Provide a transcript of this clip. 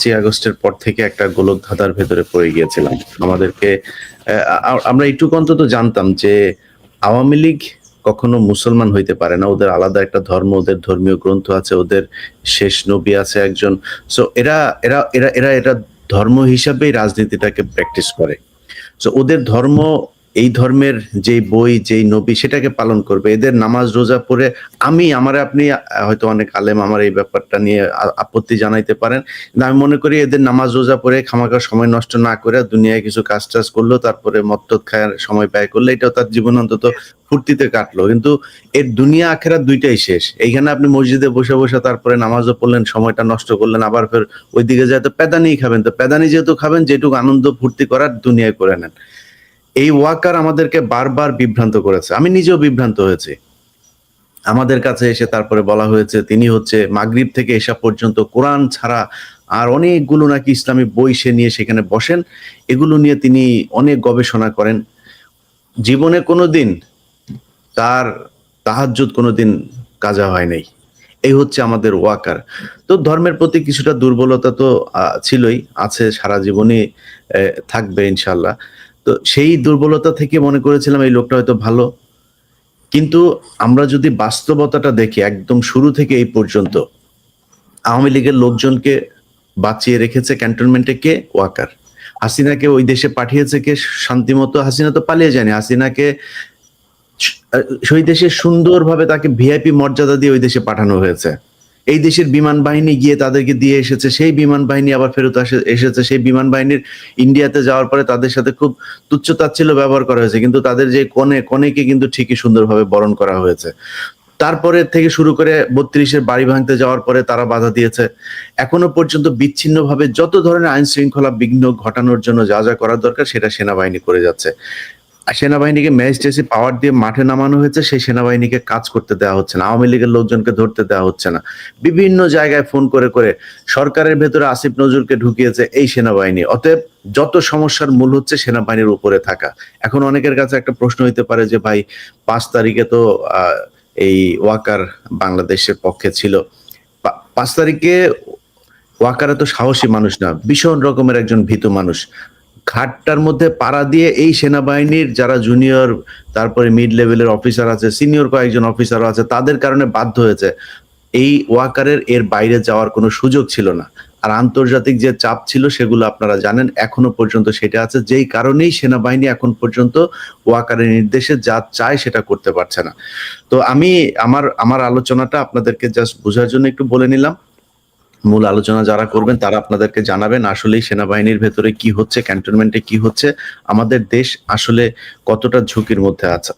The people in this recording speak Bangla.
পাঁচই আগস্টের পর থেকে একটা গোলক ধাঁধার ভেতরে পড়ে গিয়েছিলাম। আমাদেরকে আমরা এইটুকু অন্তত জানতাম যে আওয়ামী লীগ কখনো মুসলমান হইতে পারে না। ওদের আলাদা একটা ধর্ম, ওদের ধর্মীয় গ্রন্থ আছে, ওদের শেষ নবী আছে একজন। সো এরা এরা এরা এরা এটা ধর্ম হিসাবেই রাজনীতিটাকে প্র্যাকটিস করে। সো ওদের ধর্ম এই ধর্মের যে বই, যেই নবী সেটাকে পালন করবে। এদের নামাজ, রোজা পড়ে আমি, আমার আপনি হয়তো অনেক আলেম আমার এই ব্যাপারটা নিয়ে আপত্তি জানাইতে পারেন। আমি মনে করি এদের নামাজ, রোজা পড়ে খামাখা সময় নষ্ট না করে দুনিয়ায় কিছু কাজ টাজ করল, তারপরে মত্তত খায়ার সময় ব্যয় করলে, এটাও তার জীবন অন্তত ফুর্তিতে কাটলো। কিন্তু এর দুনিয়া আখেরা দুইটাই শেষ। এইখানে আপনি মসজিদে বসে বসে তারপরে নামাজও পড়লেন, সময়টা নষ্ট করলেন, আবার ফের ওইদিকে যায়, তো প্যাদানি খাবেন। তো প্যাদানি যেহেতু খাবেন, যেটুকু আনন্দ ফুর্তি করার দুনিয়ায় করে নেন। এই ওয়াকার আমাদেরকে বারবার বিভ্রান্ত করেছে। আমি নিজেও বিভ্রান্ত হয়েছি। আমাদের কাছে এসে তারপরে বলা হয়েছে, তিনি হচ্ছে মাগরিব থেকে এসা পর্যন্ত কোরআন ছাড়া আর অনেকগুলো নাকি ইসলামী বই সে নিয়ে সেখানে বসেন। এগুলো নিয়ে তিনি অনেক গবেষণা করেন। জীবনে কোনোদিন তার তাহাজ্জুদ কোনোদিন কাজা হয় নাই। এই হচ্ছে আমাদের ওয়াকার। তো ধর্মের প্রতি কিছুটা দুর্বলতা তো ছিলই, আছে সারা জীবনই থাকবে ইনশাল্লাহ তো সেই দুর্বলতা থেকে মনে করেছিলাম এই লোকটা হয়তো ভালো। কিন্তু আমরা যদি বাস্তবতাটা দেখি, একদম শুরু থেকে এই পর্যন্ত, আওয়ামী লীগের লোকজনকে বাঁচিয়ে রেখেছে ক্যান্টনমেন্টে কে? ওয়াকার। হাসিনাকে ওই দেশে পাঠিয়েছে কে? শান্তিমতো হাসিনা তো পালিয়ে যায়নি। হাসিনাকে সেই দেশে সুন্দরভাবে তাকে ভিআইপি মর্যাদা দিয়ে ওই দেশে পাঠানো হয়েছে। এই দেশের বিমান বাহিনী গিয়ে তাদেরকে দিয়ে এসেছে, সেই বিমান বাহিনী আবার ফেরত আসে- এসেছে। সেই বিমান বাহিনীর ইন্ডিয়াতে যাওয়ার পরে তাদের সাথে খুব তুচ্ছ তাচ্ছিল্য ব্যবহার করা হয়েছে। কিন্তু তাদের যে কনে কনেকে কিন্তু ঠিকই সুন্দরভাবে বরণ করা হয়েছে। তারপরে থেকে শুরু করে বত্রিশের বাড়ি ভাঙতে যাওয়ার পরে তারা বাধা দিয়েছে। এখনও পর্যন্ত বিচ্ছিন্নভাবে যত ধরনের আইন শৃঙ্খলা বিঘ্ন ঘটানোর জন্য যা যা করার দরকার, সেটা সেনাবাহিনী করে যাচ্ছে। সেনাবাহিনীকে ম্যাজিস্ট্রেসি পাওয়ার দিয়ে মাঠে নামানো হয়েছে, সেই সেনাবাহিনীকে কাজ করতে দেওয়া হচ্ছে না। আওয়ামী লীগের লোকজনকে ধরতে দেওয়া হচ্ছে না। বিভিন্ন জায়গায় ফোন করে করে সরকারের ভেতরে আসিফ নজরুলকে ঢুকিয়েছে এই সেনাবাহিনী। অতএব যত সমস্যার মূল হচ্ছে সেনাবাহিনীর উপরে থাকা। এখন অনেকের কাছে একটা প্রশ্ন হইতে পারে যে, ভাই, পাঁচ তারিখে তো এই ওয়াকার বাংলাদেশের পক্ষে ছিল। পাঁচ তারিখে ওয়াকার তো সাহসী মানুষ না, ভীষণ রকমের একজন ভীতু মানুষ। ঘাটটার মধ্যে পাড়া দিয়ে এই সেনাবাহিনীর যারা জুনিয়র তারপরে মিড লেভেলের অফিসার আছে সিনিয়র কয়েকজন অফিসারও আছে, তাদের কারণে বাধ্য হয়েছে। এই ওয়াকারের এর বাইরে যাওয়ার কোনো সুযোগ ছিল না। আর আন্তর্জাতিক যে চাপ ছিল সেগুলো আপনারা জানেন, এখনও পর্যন্ত সেটা আছে। যেই কারণেই সেনাবাহিনী এখন পর্যন্ত ওয়াকারের নির্দেশে যা চায় সেটা করতে পারছে না। তো আমি আমার আমার আলোচনাটা আপনাদেরকে জাস্ট বোঝার জন্য একটু বলে নিলাম। মূল আলোচনা যারা করবেন, তারা আপনাদেরকে জানাবেন আসলে সেনাবাহিনীর ভেতরে কি হচ্ছে ক্যান্টনমেন্টে কি হচ্ছে, আমাদের দেশ আসলে কতটা ঝুঁকির মধ্যে আছে।